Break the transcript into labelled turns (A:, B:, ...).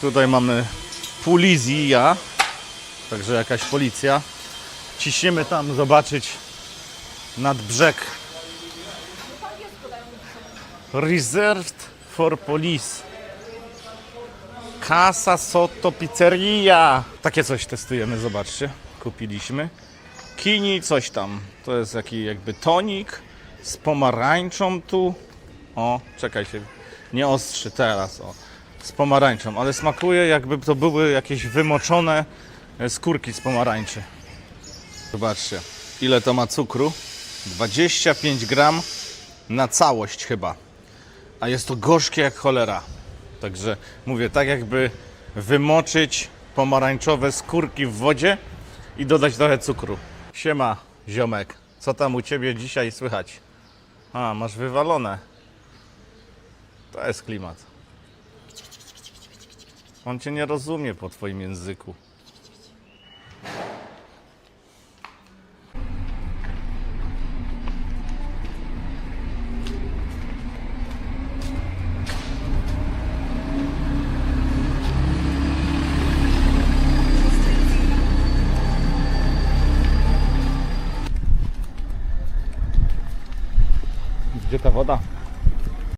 A: Tutaj mamy polizja, także jakaś policja. Ciśniemy tam zobaczyć nad brzeg. Reserved for Police. Casa Sotto Pizzeria. Takie coś testujemy, zobaczcie. Kupiliśmy. Kini, coś tam. To jest taki jakby tonik z pomarańczą tu. O, czekaj się. Nie ostrzy teraz, o. Z pomarańczą, ale smakuje jakby to były jakieś wymoczone e, skórki z pomarańczy. Zobaczcie, ile to ma cukru. 25 gram na całość chyba. A jest to gorzkie jak cholera. Także mówię, tak jakby wymoczyć pomarańczowe skórki w wodzie i dodać trochę cukru. Siema, ziomek. Co tam u ciebie dzisiaj słychać? A, masz wywalone. To jest klimat. On cię nie rozumie po twoim języku. Gdzie ta woda?